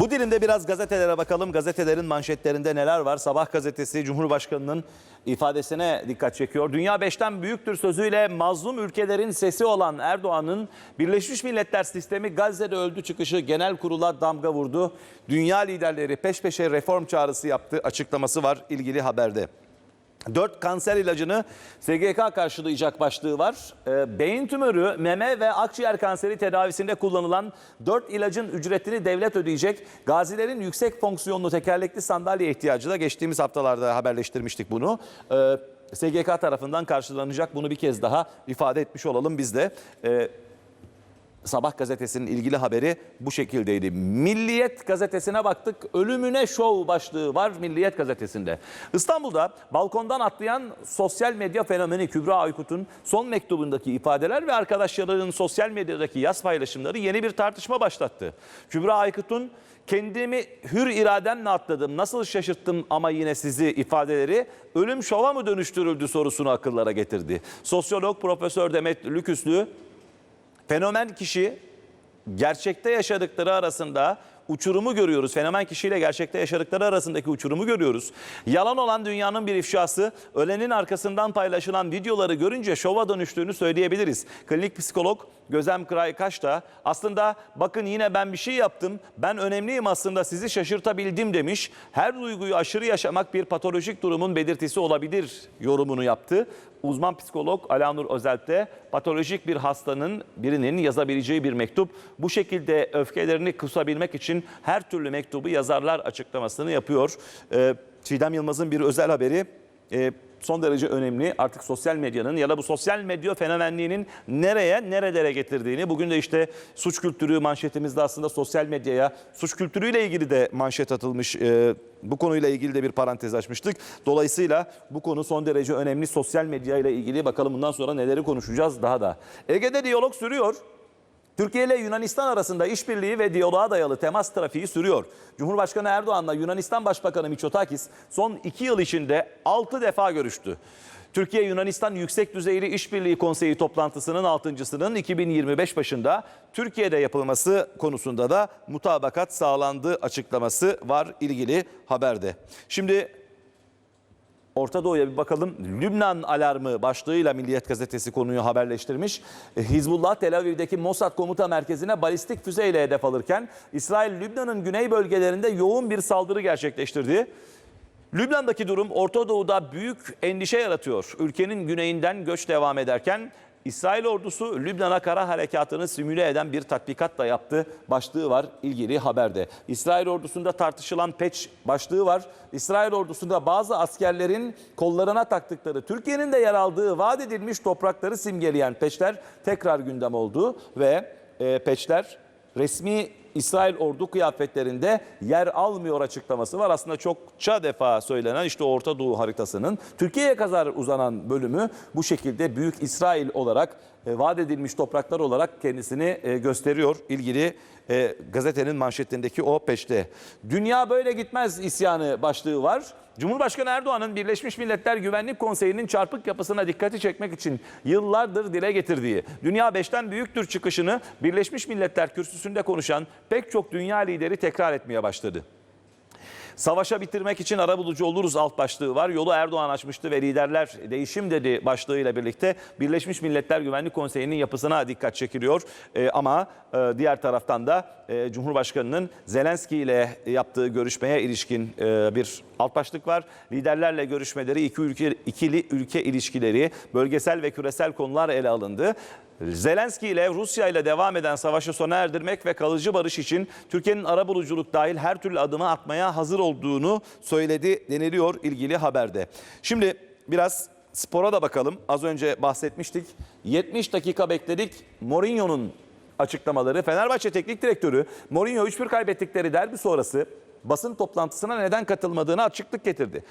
Bu dilimde biraz gazetelere bakalım. Gazetelerin manşetlerinde neler var? Sabah gazetesi Cumhurbaşkanı'nın ifadesine dikkat çekiyor. Dünya beşten büyüktür sözüyle mazlum ülkelerin sesi olan Erdoğan'ın Birleşmiş Milletler sistemi Gazze'de öldü çıkışı genel kurula damga vurdu. Dünya liderleri peş peşe reform çağrısı yaptı açıklaması var ilgili haberde. 4 kanser ilacını SGK karşılayacak başlığı var. Ee, beyin tümörü, meme ve akciğer kanseri tedavisinde kullanılan 4 ilacın ücretini devlet ödeyecek. Gazilerin yüksek fonksiyonlu tekerlekli sandalye ihtiyacı da geçtiğimiz haftalarda haberleştirmiştik bunu. Ee, SGK tarafından karşılanacak bunu bir kez daha ifade etmiş olalım biz de. Ee, Sabah gazetesinin ilgili haberi bu şekildeydi. Milliyet gazetesine baktık. Ölümüne şov başlığı var Milliyet gazetesinde. İstanbul'da balkondan atlayan sosyal medya fenomeni Kübra Aykut'un son mektubundaki ifadeler ve arkadaşlarının sosyal medyadaki yaz paylaşımları yeni bir tartışma başlattı. Kübra Aykut'un kendimi hür irademle atladım, nasıl şaşırttım ama yine sizi ifadeleri ölüm şova mı dönüştürüldü sorusunu akıllara getirdi. Sosyolog Profesör Demet Lüküslü Fenomen kişi gerçekte yaşadıkları arasında uçurumu görüyoruz. Fenomen kişiyle gerçekte yaşadıkları arasındaki uçurumu görüyoruz. Yalan olan dünyanın bir ifşası, ölenin arkasından paylaşılan videoları görünce şova dönüştüğünü söyleyebiliriz. Klinik psikolog Gözem Kıraykaş da aslında bakın yine ben bir şey yaptım, ben önemliyim aslında sizi şaşırtabildim demiş. Her duyguyu aşırı yaşamak bir patolojik durumun belirtisi olabilir yorumunu yaptı. Uzman psikolog Alanur Özel't de patolojik bir hastanın birinin yazabileceği bir mektup. Bu şekilde öfkelerini kusabilmek için her türlü mektubu yazarlar açıklamasını yapıyor. Ee, Çiğdem Yılmaz'ın bir özel haberi e, son derece önemli. Artık sosyal medyanın ya da bu sosyal medya fenomenliğinin nereye, nerelere getirdiğini. Bugün de işte suç kültürü manşetimizde aslında sosyal medyaya suç kültürüyle ilgili de manşet atılmış. Ee, bu konuyla ilgili de bir parantez açmıştık. Dolayısıyla bu konu son derece önemli. Sosyal medya ile ilgili bakalım bundan sonra neleri konuşacağız daha da. Ege'de diyalog sürüyor. Türkiye ile Yunanistan arasında işbirliği ve diyaloğa dayalı temas trafiği sürüyor. Cumhurbaşkanı Erdoğan'la Yunanistan Başbakanı Mitsotakis son iki yıl içinde 6 defa görüştü. Türkiye-Yunanistan Yüksek Düzeyli İşbirliği Konseyi toplantısının altıncısının 2025 başında Türkiye'de yapılması konusunda da mutabakat sağlandığı açıklaması var ilgili haberde. Şimdi Orta Doğu'ya bir bakalım. Lübnan alarmı başlığıyla Milliyet gazetesi konuyu haberleştirmiş. E, Hizbullah Tel Aviv'deki Mossad komuta merkezine balistik füzeyle hedef alırken İsrail Lübnan'ın güney bölgelerinde yoğun bir saldırı gerçekleştirdi. Lübnan'daki durum Orta Doğu'da büyük endişe yaratıyor. Ülkenin güneyinden göç devam ederken İsrail ordusu Lübnan'a kara harekatını simüle eden bir tatbikat da yaptı. Başlığı var ilgili haberde. İsrail ordusunda tartışılan peç başlığı var. İsrail ordusunda bazı askerlerin kollarına taktıkları Türkiye'nin de yer aldığı vaat edilmiş toprakları simgeleyen peçler tekrar gündem oldu ve e, peçler resmi İsrail ordu kıyafetlerinde yer almıyor açıklaması var. Aslında çokça defa söylenen işte Orta Doğu haritasının Türkiye'ye kadar uzanan bölümü bu şekilde Büyük İsrail olarak e, vaat edilmiş topraklar olarak kendisini e, gösteriyor ilgili e, gazetenin manşetindeki o peşte. Dünya böyle gitmez isyanı başlığı var. Cumhurbaşkanı Erdoğan'ın Birleşmiş Milletler Güvenlik Konseyi'nin çarpık yapısına dikkati çekmek için yıllardır dile getirdiği Dünya beşten büyüktür çıkışını Birleşmiş Milletler kürsüsünde konuşan pek çok dünya lideri tekrar etmeye başladı. Savaşa bitirmek için arabulucu oluruz alt başlığı var. Yolu Erdoğan açmıştı ve liderler değişim dedi başlığıyla birlikte Birleşmiş Milletler Güvenlik Konseyi'nin yapısına dikkat çekiliyor. Ee, ama e, diğer taraftan da e, Cumhurbaşkanı'nın Zelenski ile yaptığı görüşmeye ilişkin e, bir alt başlık var. Liderlerle görüşmeleri, iki ülke, ikili ülke ilişkileri, bölgesel ve küresel konular ele alındı. Zelenski ile Rusya ile devam eden savaşı sona erdirmek ve kalıcı barış için Türkiye'nin arabuluculuk dahil her türlü adımı atmaya hazır olduğunu söyledi deniliyor ilgili haberde. Şimdi biraz spora da bakalım. Az önce bahsetmiştik. 70 dakika bekledik. Mourinho'nun açıklamaları. Fenerbahçe Teknik Direktörü Mourinho 3-1 kaybettikleri derbi sonrası basın toplantısına neden katılmadığını açıklık getirdi.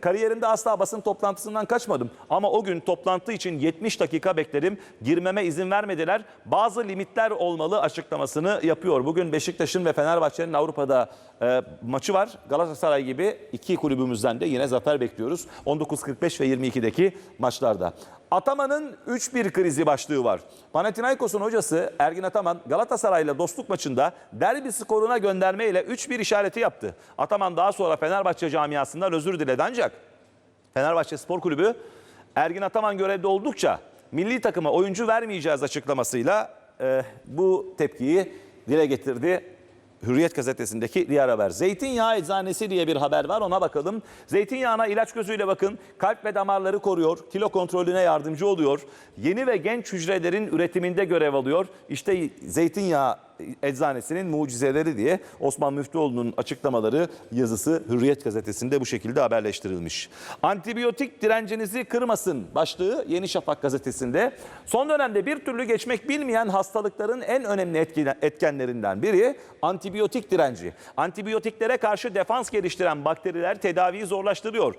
Kariyerinde asla basın toplantısından kaçmadım ama o gün toplantı için 70 dakika bekledim. Girmeme izin vermediler. Bazı limitler olmalı açıklamasını yapıyor. Bugün Beşiktaş'ın ve Fenerbahçe'nin Avrupa'da e, maçı var. Galatasaray gibi iki kulübümüzden de yine zafer bekliyoruz. 19.45 ve 22'deki maçlarda. Ataman'ın 3-1 krizi başlığı var. Panathinaikos'un hocası Ergin Ataman Galatasaray'la dostluk maçında derbi skoruna göndermeyle 3-1 işareti yaptı. Ataman daha sonra Fenerbahçe camiasından özür diledi ancak Fenerbahçe Spor Kulübü Ergin Ataman görevde oldukça milli takıma oyuncu vermeyeceğiz açıklamasıyla e, bu tepkiyi dile getirdi. Hürriyet gazetesindeki diğer haber. Zeytinyağı eczanesi diye bir haber var ona bakalım. Zeytinyağına ilaç gözüyle bakın. Kalp ve damarları koruyor. Kilo kontrolüne yardımcı oluyor. Yeni ve genç hücrelerin üretiminde görev alıyor. İşte zeytinyağı eczanesinin mucizeleri diye Osman Müftüoğlu'nun açıklamaları yazısı Hürriyet gazetesinde bu şekilde haberleştirilmiş. Antibiyotik direncinizi kırmasın başlığı Yeni Şafak gazetesinde. Son dönemde bir türlü geçmek bilmeyen hastalıkların en önemli etken- etkenlerinden biri antibiyotik direnci. Antibiyotiklere karşı defans geliştiren bakteriler tedaviyi zorlaştırıyor.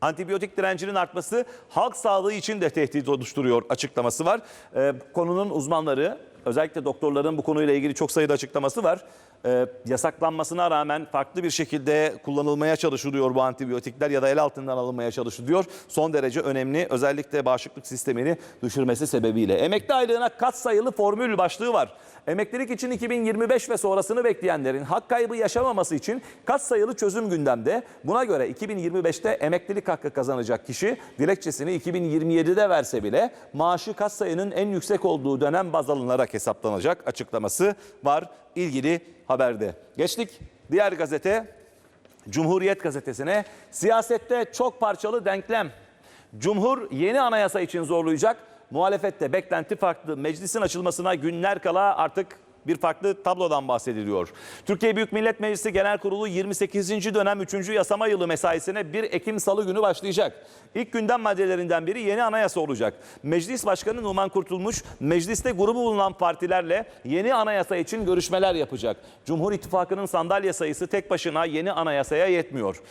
Antibiyotik direncinin artması halk sağlığı için de tehdit oluşturuyor açıklaması var. Ee, konunun uzmanları özellikle doktorların bu konuyla ilgili çok sayıda açıklaması var. Ee, yasaklanmasına rağmen farklı bir şekilde kullanılmaya çalışılıyor bu antibiyotikler ya da el altından alınmaya çalışılıyor. Son derece önemli özellikle bağışıklık sistemini düşürmesi sebebiyle. Emekli aylığına kat sayılı formül başlığı var. Emeklilik için 2025 ve sonrasını bekleyenlerin hak kaybı yaşamaması için kat sayılı çözüm gündemde. Buna göre 2025'te emeklilik hakkı kazanacak kişi dilekçesini 2027'de verse bile maaşı kat sayının en yüksek olduğu dönem baz alınarak hesaplanacak açıklaması var ilgili haberde. Geçtik diğer gazete Cumhuriyet gazetesine siyasette çok parçalı denklem. Cumhur yeni anayasa için zorlayacak. Muhalefette beklenti farklı. Meclisin açılmasına günler kala artık bir farklı tablodan bahsediliyor. Türkiye Büyük Millet Meclisi Genel Kurulu 28. dönem 3. yasama yılı mesaisine 1 Ekim Salı günü başlayacak. İlk gündem maddelerinden biri yeni anayasa olacak. Meclis Başkanı Numan Kurtulmuş, mecliste grubu bulunan partilerle yeni anayasa için görüşmeler yapacak. Cumhur İttifakı'nın sandalye sayısı tek başına yeni anayasaya yetmiyor.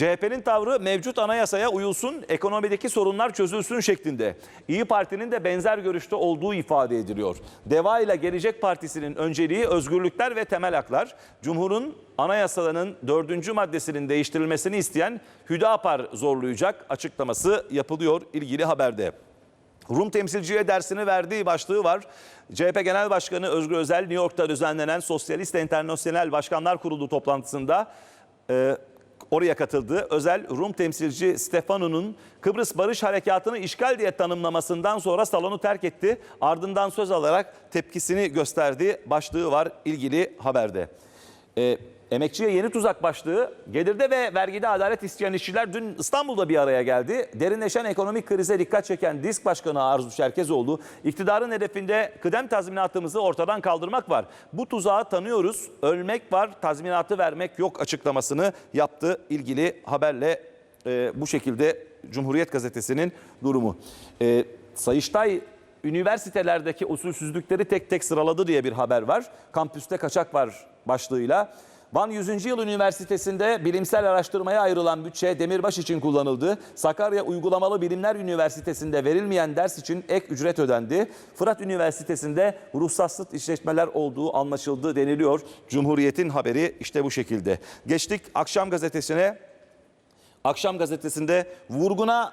CHP'nin tavrı mevcut anayasaya uyulsun, ekonomideki sorunlar çözülsün şeklinde. İyi Parti'nin de benzer görüşte olduğu ifade ediliyor. Deva ile Gelecek Partisi'nin önceliği özgürlükler ve temel haklar. Cumhur'un anayasalarının dördüncü maddesinin değiştirilmesini isteyen Hüdapar zorlayacak açıklaması yapılıyor ilgili haberde. Rum temsilciye dersini verdiği başlığı var. CHP Genel Başkanı Özgür Özel New York'ta düzenlenen Sosyalist Enternasyonel Başkanlar Kurulu toplantısında e, oraya katıldı. Özel Rum temsilci Stefano'nun Kıbrıs Barış Harekatı'nı işgal diye tanımlamasından sonra salonu terk etti. Ardından söz alarak tepkisini gösterdi. Başlığı var ilgili haberde. E, emekçiye yeni tuzak başlığı. Gelirde ve vergide adalet isteyen işçiler dün İstanbul'da bir araya geldi. Derinleşen ekonomik krize dikkat çeken Disk Başkanı Arzu Çerkezoğlu, iktidarın hedefinde kıdem tazminatımızı ortadan kaldırmak var. Bu tuzağı tanıyoruz, ölmek var, tazminatı vermek yok açıklamasını yaptı ilgili haberle e, bu şekilde Cumhuriyet Gazetesi'nin durumu. E, Sayıştay üniversitelerdeki usulsüzlükleri tek tek sıraladı diye bir haber var. Kampüste kaçak var başlığıyla. Van 100. Yıl Üniversitesi'nde bilimsel araştırmaya ayrılan bütçe demirbaş için kullanıldı. Sakarya Uygulamalı Bilimler Üniversitesi'nde verilmeyen ders için ek ücret ödendi. Fırat Üniversitesi'nde ruhsatsız işletmeler olduğu anlaşıldı deniliyor. Cumhuriyet'in haberi işte bu şekilde. Geçtik Akşam Gazetesi'ne. Akşam Gazetesi'nde vurguna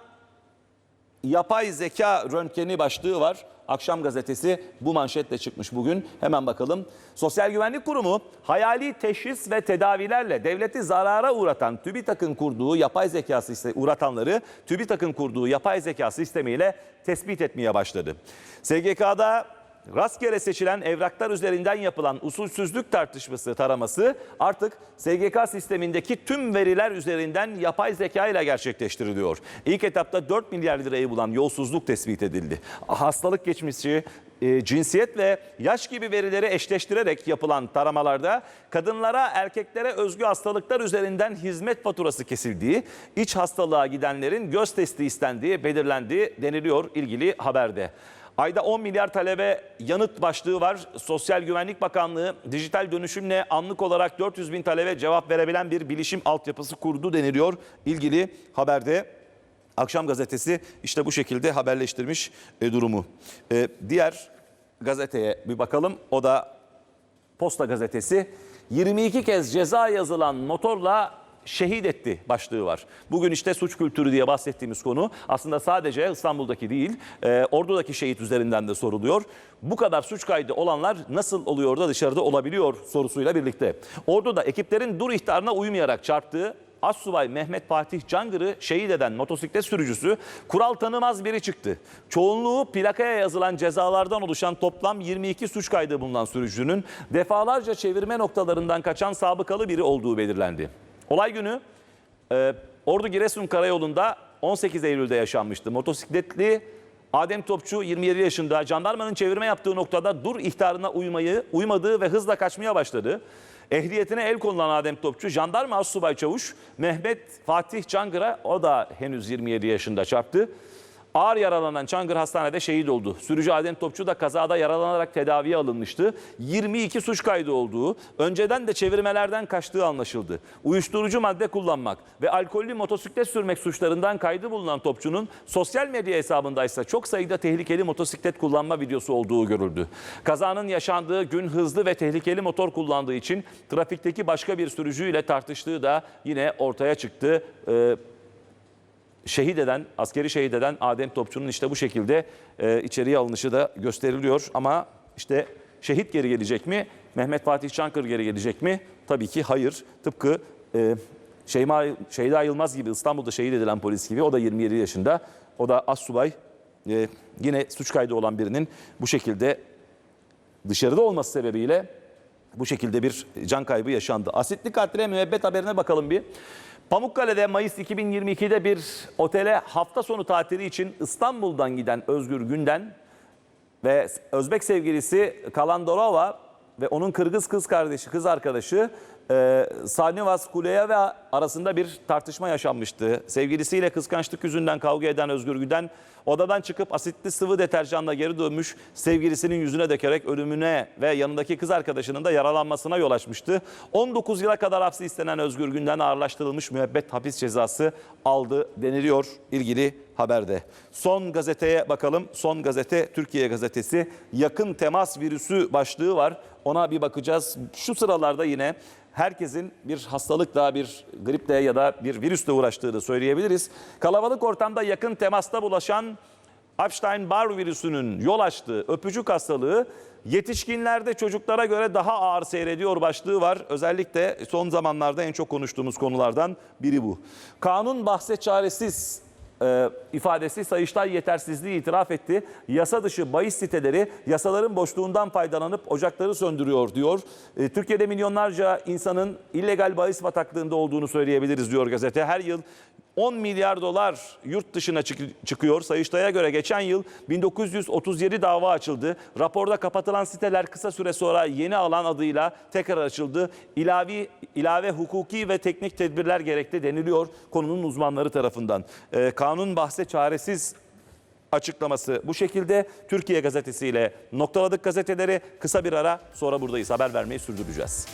yapay zeka röntgeni başlığı var. Akşam gazetesi bu manşetle çıkmış bugün. Hemen bakalım. Sosyal Güvenlik Kurumu hayali teşhis ve tedavilerle devleti zarara uğratan TÜBİTAK'ın kurduğu yapay zeka sistemi uğratanları TÜBİTAK'ın kurduğu yapay zeka sistemiyle tespit etmeye başladı. SGK'da Rastgele seçilen evraklar üzerinden yapılan usulsüzlük tartışması taraması artık SGK sistemindeki tüm veriler üzerinden yapay zeka ile gerçekleştiriliyor. İlk etapta 4 milyar lirayı bulan yolsuzluk tespit edildi. Hastalık geçmişi, e, cinsiyet ve yaş gibi verileri eşleştirerek yapılan taramalarda kadınlara erkeklere özgü hastalıklar üzerinden hizmet faturası kesildiği, iç hastalığa gidenlerin göz testi istendiği belirlendiği deniliyor ilgili haberde. Ayda 10 milyar talebe yanıt başlığı var. Sosyal Güvenlik Bakanlığı dijital dönüşümle anlık olarak 400 bin talebe cevap verebilen bir bilişim altyapısı kurdu deniliyor ilgili haberde. Akşam gazetesi işte bu şekilde haberleştirmiş e, durumu. E, diğer gazeteye bir bakalım. O da Posta gazetesi. 22 kez ceza yazılan motorla şehit etti başlığı var. Bugün işte suç kültürü diye bahsettiğimiz konu aslında sadece İstanbul'daki değil, e, Ordu'daki şehit üzerinden de soruluyor. Bu kadar suç kaydı olanlar nasıl oluyor da dışarıda olabiliyor sorusuyla birlikte. Ordu'da ekiplerin dur ihtarına uymayarak çarptığı Assubay Mehmet Fatih Cangır'ı şehit eden motosiklet sürücüsü kural tanımaz biri çıktı. Çoğunluğu plakaya yazılan cezalardan oluşan toplam 22 suç kaydı bulunan sürücünün defalarca çevirme noktalarından kaçan sabıkalı biri olduğu belirlendi. Olay günü e, Ordu Giresun Karayolu'nda 18 Eylül'de yaşanmıştı. Motosikletli Adem Topçu 27 yaşında jandarmanın çevirme yaptığı noktada dur ihtarına uymayı, uymadığı ve hızla kaçmaya başladı. Ehliyetine el konulan Adem Topçu, jandarma Assubay Çavuş Mehmet Fatih Çangır'a o da henüz 27 yaşında çarptı. Ağır yaralanan Çangır hastanede şehit oldu. Sürücü Adem Topçu da kazada yaralanarak tedaviye alınmıştı. 22 suç kaydı olduğu, önceden de çevirmelerden kaçtığı anlaşıldı. Uyuşturucu madde kullanmak ve alkollü motosiklet sürmek suçlarından kaydı bulunan Topçu'nun sosyal medya hesabındaysa çok sayıda tehlikeli motosiklet kullanma videosu olduğu görüldü. Kazanın yaşandığı gün hızlı ve tehlikeli motor kullandığı için trafikteki başka bir sürücüyle tartıştığı da yine ortaya çıktı. Ee, şehit eden, askeri şehit eden Adem Topçu'nun işte bu şekilde e, içeriye alınışı da gösteriliyor. Ama işte şehit geri gelecek mi? Mehmet Fatih Çankır geri gelecek mi? Tabii ki hayır. Tıpkı e, Şeyma, Şeyda Yılmaz gibi İstanbul'da şehit edilen polis gibi o da 27 yaşında. O da assubay. E, yine suç kaydı olan birinin bu şekilde dışarıda olması sebebiyle bu şekilde bir can kaybı yaşandı. Asitli katile müebbet haberine bakalım bir. Pamukkale'de Mayıs 2022'de bir otele hafta sonu tatili için İstanbul'dan giden Özgür Günden ve Özbek sevgilisi Kalandorova ve onun Kırgız kız kardeşi, kız arkadaşı e, Sanivas Kuleyeva arasında bir tartışma yaşanmıştı. Sevgilisiyle kıskançlık yüzünden kavga eden Özgür Güden odadan çıkıp asitli sıvı deterjanla geri dönmüş sevgilisinin yüzüne dökerek ölümüne ve yanındaki kız arkadaşının da yaralanmasına yol açmıştı. 19 yıla kadar hapsi istenen Özgür Günden ağırlaştırılmış müebbet hapis cezası aldı deniliyor ilgili haberde. Son gazeteye bakalım. Son gazete Türkiye gazetesi yakın temas virüsü başlığı var. Ona bir bakacağız. Şu sıralarda yine herkesin bir hastalıkla, bir griple ya da bir virüsle uğraştığını söyleyebiliriz. Kalabalık ortamda yakın temasta bulaşan Epstein-Barr virüsünün yol açtığı öpücük hastalığı yetişkinlerde çocuklara göre daha ağır seyrediyor başlığı var. Özellikle son zamanlarda en çok konuştuğumuz konulardan biri bu. Kanun bahse çaresiz e, ifadesi Sayıştay yetersizliği itiraf etti. Yasa dışı bahis siteleri yasaların boşluğundan faydalanıp ocakları söndürüyor diyor. E, Türkiye'de milyonlarca insanın illegal bahis bataklığında olduğunu söyleyebiliriz diyor gazete. Her yıl 10 milyar dolar yurt dışına çık- çıkıyor. Sayıştay'a göre geçen yıl 1937 dava açıldı. Raporda kapatılan siteler kısa süre sonra yeni alan adıyla tekrar açıldı. İlavi ilave hukuki ve teknik tedbirler gerekli deniliyor konunun uzmanları tarafından. Ee, kanun bahse çaresiz açıklaması bu şekilde Türkiye gazetesiyle noktaladık gazeteleri. Kısa bir ara sonra buradayız haber vermeyi sürdüreceğiz.